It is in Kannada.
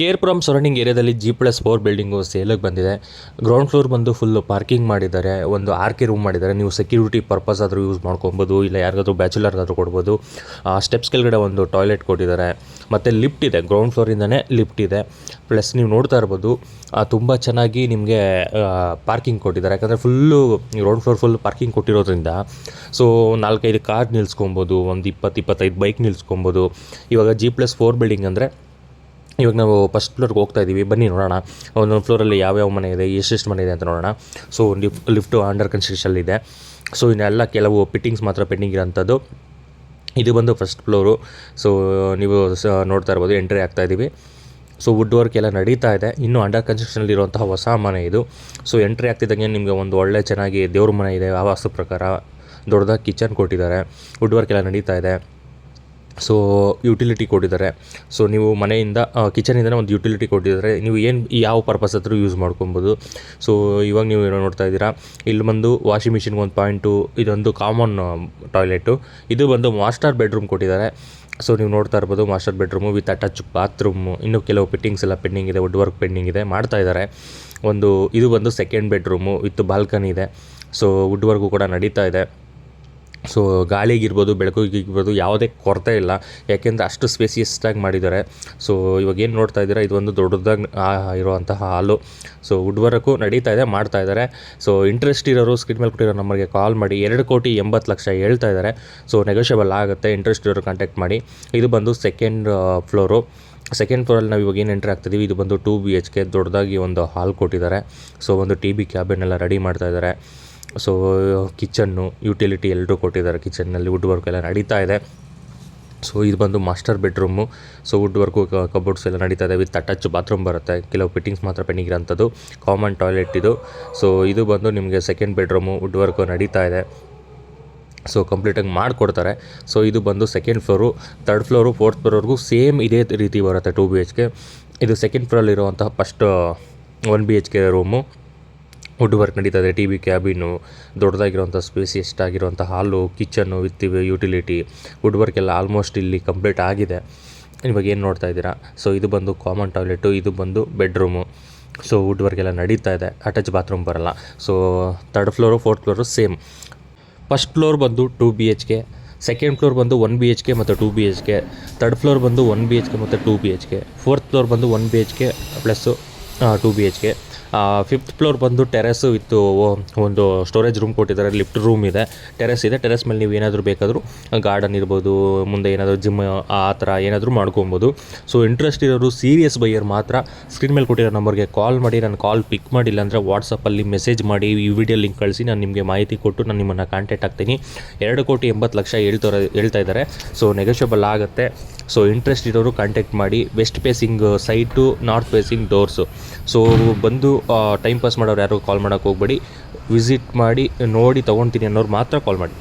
ಕೆ ಆರ್ ಪುರಂ ಸರೌಂಡಿಂಗ್ ಏರಿಯಾದಲ್ಲಿ ಜಿ ಪ್ಲಸ್ ಫೋರ್ ಬಿಲ್ಡಿಂಗು ಸೇಲಿಗೆ ಬಂದಿದೆ. ಗ್ರೌಂಡ್ ಫ್ಲೋರ್ ಬಂದು ಫುಲ್ಲು ಪಾರ್ಕಿಂಗ್ ಮಾಡಿದ್ದಾರೆ. ಒಂದು ಆರ್ ಕೆ ರೂಮ್ ಮಾಡಿದ್ದಾರೆ. ನೀವು ಸೆಕ್ಯೂರಿಟಿ ಪರ್ಪಸ್ ಆದರೂ ಯೂಸ್ ಮಾಡ್ಕೊಬೋದು. ಇಲ್ಲ ಯಾರಿಗಾದ್ರೂ ಬ್ಯಾಚುಲರ್ಗಾದ್ರೂ ಕೊಡ್ಬೋದು. ಸ್ಟೆಪ್ಸ್ ಕೆಳಗಡೆ ಒಂದು ಟಾಯ್ಲೆಟ್ ಕೊಟ್ಟಿದ್ದಾರೆ. ಮತ್ತು ಲಿಫ್ಟ್ ಇದೆ. ಗ್ರೌಂಡ್ ಫ್ಲೋರಿಂದನೇ ಲಿಫ್ಟ್ ಇದೆ. ಪ್ಲಸ್ ನೀವು ನೋಡ್ತಾ ಇರ್ಬೋದು ತುಂಬ ಚೆನ್ನಾಗಿ ನಿಮಗೆ ಪಾರ್ಕಿಂಗ್ ಕೊಟ್ಟಿದ್ದಾರೆ. ಯಾಕಂದರೆ full ground floor full parking ಕೊಟ್ಟಿರೋದ್ರಿಂದ so ನಾಲ್ಕೈದು ಕಾರ್ ನಿಲ್ಸ್ಕೊಬೋದು, ಒಂದು ಇಪ್ಪತ್ತು, ಇಪ್ಪತ್ತೈದು ಬೈಕ್ ನಿಲ್ಸ್ಕೊಬೋದು. ಇವಾಗ ಜಿ ಪ್ಲಸ್ ಫೋರ್ ಬಿಲ್ಡಿಂಗ್ ಅಂದರೆ ಇವಾಗ ನಾವು ಫಸ್ಟ್ ಫ್ಲೋರ್ಗೆ ಹೋಗ್ತಾ ಇದ್ದೀವಿ ಬನ್ನಿ ನೋಡೋಣ. ಒಂದೊಂದು ಫ್ಲೋರಲ್ಲಿ ಯಾವ್ಯಾವ ಮನೆ ಇದೆ, ಎಷ್ಟೆಷ್ಟು ಮನೆ ಇದೆ ಅಂತ ನೋಡೋಣ. So lift lift under construction ಇದೆ. ಸೊ ಇನ್ನೆಲ್ಲ ಕೆಲವು ಫಿಟ್ಟಿಂಗ್ಸ್ ಮಾತ್ರ ಪೆಂಡಿಂಗ್ ಇರೋಂಥದ್ದು. ಇದು ಬಂದು ಫಸ್ಟ್ ಫ್ಲೋರು ಸೊ ನೀವು ನೋಡ್ತಾ ಇರ್ಬೋದು ಎಂಟ್ರಿ ಆಗ್ತಾ ಇದ್ದೀವಿ ಸೊ ವುಡ್ ವರ್ಕ್ ಎಲ್ಲ ನಡೀತಾ ಇದೆ. ಇನ್ನೂ ಅಂಡರ್ ಕನ್ಸ್ಟ್ರಕ್ಷನಲ್ಲಿರುವಂತಹ ಹೊಸ ಮನೆ ಇದು. ಸೊ ಎಂಟ್ರಿ ಆಗ್ತಿದ್ದಂಗೆ ನಿಮಗೆ ಒಂದು ಒಳ್ಳೆ ಚೆನ್ನಾಗಿ ದೇವ್ರ ಮನೆ ಇದೆ. ಆ ವಾಸ್ತು ಪ್ರಕಾರ ದೊಡ್ಡದಾಗಿ ಕಿಚನ್ ಕೊಟ್ಟಿದ್ದಾರೆ. ವುಡ್ ವರ್ಕ್ ಎಲ್ಲ ನಡೀತಾ ಇದೆ. ಸೊ ಯುಟಿಲಿಟಿ ಕೊಟ್ಟಿದ್ದಾರೆ. ಸೊ ನೀವು ಮನೆಯಿಂದ ಕಿಚನಿಂದನೇ ಒಂದು ಯುಟಿಲಿಟಿ ಕೊಟ್ಟಿದ್ದಾರೆ. ನೀವು ಏನು, ಯಾವ ಪರ್ಪಸ್ ಹತ್ರ ಯೂಸ್ ಮಾಡ್ಕೊಬೋದು. ಸೊ ಇವಾಗ ನೀವು ಏನೋ ನೋಡ್ತಾ ಇದ್ದೀರಾ. ಇಲ್ಲಿ ಬಂದು ವಾಷಿಂಗ್ ಮಿಷಿನ್ಗೆ ಒಂದು ಪಾಯಿಂಟು ಇದೊಂದು ಕಾಮನ್ ಟಾಯ್ಲೆಟು ಇದು ಬಂದು ಮಾಸ್ಟರ್ ಬೆಡ್ರೂಮ್ ಕೊಟ್ಟಿದ್ದಾರೆ. ಸೊ ನೀವು ನೋಡ್ತಾ ಇರ್ಬೋದು master bedroom with attach bathroom ಇನ್ನೂ ಕೆಲವು ಫಿಟ್ಟಿಂಗ್ಸ್ ಎಲ್ಲ ಪೆಂಡಿಂಗ್ ಇದೆ ವುಡ್ ವರ್ಕ್ ಪೆಂಡಿಂಗ್ ಇದೆ, ಮಾಡ್ತಾ ಇದ್ದಾರೆ. ಒಂದು, ಇದು ಬಂದು ಸೆಕೆಂಡ್ ಬೆಡ್ರೂಮು ವಿತ್ ಬಾಲ್ಕನಿ ಇದೆ. ಸೊ ವುಡ್ ವರ್ಕು ಕೂಡ ನಡೀತಾ ಇದೆ. ಸೊ ಗಾಳಿಗಿರ್ಬೋದು ಬೆಳಕಿಗಿರ್ಬೋದು ಯಾವುದೇ ಕೊರತೆ ಇಲ್ಲ. ಯಾಕೆಂದರೆ ಅಷ್ಟು ಸ್ಪೇಸಿಯಸ್ಟಾಗಿ ಮಾಡಿದ್ದಾರೆ. ಸೊ ಇವಾಗ ಏನು ನೋಡ್ತಾ ಇದ್ದೀರಾ? ಇದು ಒಂದು ದೊಡ್ಡದಾಗಿ ಇರುವಂತಹ ಹಾಲು. ಸೊ ವುಡ್ ವರ್ಕು ನಡೀತಾ ಇದೆ, ಮಾಡ್ತಾ ಇದ್ದಾರೆ. ಸೊ ಇಂಟ್ರೆಸ್ಟ್ ಇರೋರು ಸ್ಕ್ರೀನ್ ಮೇಲೆ ಕೊಟ್ಟಿರೋ ನಂಬರ್ಗೆ ಕಾಲ್ ಮಾಡಿ. ಎರಡು ಕೋಟಿ ಎಂಬತ್ತು ಲಕ್ಷ ಹೇಳ್ತಾ ಇದ್ದಾರೆ. ಸೊ ನೆಗೋಷಿಯಬಲ್ ಆಗುತ್ತೆ. ಇಂಟ್ರೆಸ್ಟ್ ಇರೋರು ಕಾಂಟ್ಯಾಕ್ಟ್ ಮಾಡಿ. ಇದು ಬಂದು ಸೆಕೆಂಡ್ ಫ್ಲೋರು ಸೆಕೆಂಡ್ ಫ್ಲೋರಲ್ಲಿ ನಾವು ಇವಾಗ ಏನು ಎಂಟ್ರಿ ಆಗ್ತಿದ್ದೀವಿ ಇದು ಬಂದು ಟೂ ಬಿ ಎಚ್ ಕೆ ದೊಡ್ಡದಾಗಿ ಒಂದು ಹಾಲ್ ಕೊಟ್ಟಿದ್ದಾರೆ. ಸೊ ಒಂದು ಟಿ ಬಿ ಕ್ಯಾಬಿನ್ ಎಲ್ಲ ರೆಡಿ ಮಾಡ್ತಾ ಇದ್ದಾರೆ. ಸೊ ಕಿಚನ್ನು ಯುಟಿಲಿಟಿ ಎಲ್ಲರೂ ಕೊಟ್ಟಿದ್ದಾರೆ. ಕಿಚನ್ನಲ್ಲಿ ವುಡ್ ವರ್ಕ್ ಎಲ್ಲ ನಡೀತಾ ಇದೆ. ಸೊ ಇದು ಬಂದು master bedroom so wood work cupboards ಎಲ್ಲ ನಡೀತಾ ಇದೆ. ವಿತ್ ಅಟ್ಯಾಚ್ ಬಾತ್ರೂಮ್ ಬರುತ್ತೆ. ಕೆಲವು ಫಿಟ್ಟಿಂಗ್ಸ್ ಮಾತ್ರ ಪೆಂಡಿಂಗ್ ಕಾಮನ್ ಟಾಯ್ಲೆಟ್ ಇದು. ಸೊ ಇದು ಬಂದು ನಿಮಗೆ ಸೆಕೆಂಡ್ ಬೆಡ್ರೂಮು ವುಡ್ ವರ್ಕು ನಡೀತಾ ಇದೆ. ಸೊ ಕಂಪ್ಲೀಟಾಗಿ ಮಾಡಿಕೊಡ್ತಾರೆ. ಸೊ ಇದು ಬಂದು second floor third floor fourth ಫ್ಲೋರ್ವರೆಗೂ same ಇದೇ ರೀತಿ ಬರುತ್ತೆ ಟೂ ಬಿ ಎಚ್ ಕೆ ಇದು second ಫ್ಲೋರಲ್ಲಿರುವಂತಹ first one B H K room wood work ನಡೀತಾ ಇದೆ ಟಿ ವಿ ಕ್ಯಾಬಿನು ದೊಡ್ಡದಾಗಿರುವಂಥ space ಎಷ್ಟಾಗಿರುವಂಥ hall kitchen with utility wood work ಎಲ್ಲ ಆಲ್ಮೋಸ್ಟ್ ಇಲ್ಲಿ ಕಂಪ್ಲೀಟ್ ಆಗಿದೆ. ಇವಾಗ ಏನು ನೋಡ್ತಾ ಇದ್ದೀರಾ? ಸೊ ಇದು ಬಂದು ಕಾಮನ್ ಟಾಯ್ಲೆಟು ಇದು ಬಂದು ಬೆಡ್ರೂಮು ಸೊ ವುಡ್ ವರ್ಕ್ ಎಲ್ಲ ನಡೀತಾ ಇದೆ. ಅಟ್ಯಾಚ್ ಬಾತ್ರೂಮ್ ಬರಲ್ಲ. So third floor fourth floor same first floor ಬಂದು two B H K second floor ಬಂದು ಒನ್ ಬಿ ಎಚ್ ಕೆ ಮತ್ತು two B H K third floor ಬಂದು ಒನ್ ಬಿ ಎಚ್ ಕೆ ಮತ್ತು two B H K fourth floor ಬಂದು one B H K plus two B H K fifth floor ಬಂದು ಟೆರೆಸ್ಸು ಇತ್ತು ಒಂದು ಸ್ಟೋರೇಜ್ ರೂಮ್ ಕೊಟ್ಟಿದ್ದಾರೆ ಲಿಫ್ಟ್ ರೂಮ್ ಇದೆ. ಟೆರೆಸ್ ಇದೆ ಟೆರೆಸ್ ಮೇಲೆ ನೀವು ಏನಾದರೂ ಬೇಕಾದರೂ ಗಾರ್ಡನ್ ಇರ್ಬೋದು, ಮುಂದೆ ಏನಾದರೂ ಜಿಮ್ ಆ ಥರ ಏನಾದರೂ ಮಾಡ್ಕೊಬೋದು. ಸೊ ಇಂಟ್ರೆಸ್ಟ್ ಇರೋರು ಸೀರಿಯಸ್ ಬೈಯರ್ ಮಾತ್ರ ಸ್ಕ್ರೀನ್ ಮೇಲೆ ಕೊಟ್ಟಿರೋ ನಂಬರ್ಗೆ ಕಾಲ್ ಮಾಡಿ, ನಾನು ಕಾಲ್ ಪಿಕ್ ಮಾಡಿಲ್ಲ ಅಂದರೆ ವಾಟ್ಸಪ್ಪಲ್ಲಿ ಮೆಸೇಜ್ ಮಾಡಿ, ಈ ವಿಡಿಯೋ ಲಿಂಕ್ ಕಳಿಸಿ, ನಾನು ನಿಮಗೆ ಮಾಹಿತಿ ಕೊಟ್ಟು ನಾನು ನಿಮ್ಮನ್ನು ಕಾಂಟ್ಯಾಕ್ಟ್ ಆಗ್ತೀನಿ. ಎರಡು ಕೋಟಿ ಎಂಬತ್ತು ಲಕ್ಷ ಹೇಳ್ತಾರೆ ಹೇಳ್ತಾ ಇದ್ದಾರೆ. ಸೊ ನೆಗೋಷಿಯಬಲ್ ಆಗುತ್ತೆ. ಸೊ ಇಂಟ್ರೆಸ್ಟ್ ಇರೋರು ಕಾಂಟ್ಯಾಕ್ಟ್ ಮಾಡಿ west facing site north facing doors so ಬಂದು ಟೈಮ್ ಪಾಸ್ ಮಾಡೋರು ಯಾರು ಕಾಲ್ ಮಾಡೋಕ್ಕೆ ಹೋಗ್ಬೇಡಿ. ವಿಸಿಟ್ ಮಾಡಿ, ನೋಡಿ ತೊಗೊಳ್ತೀನಿ ಅನ್ನೋರು ಮಾತ್ರ ಕಾಲ್ ಮಾಡಿ.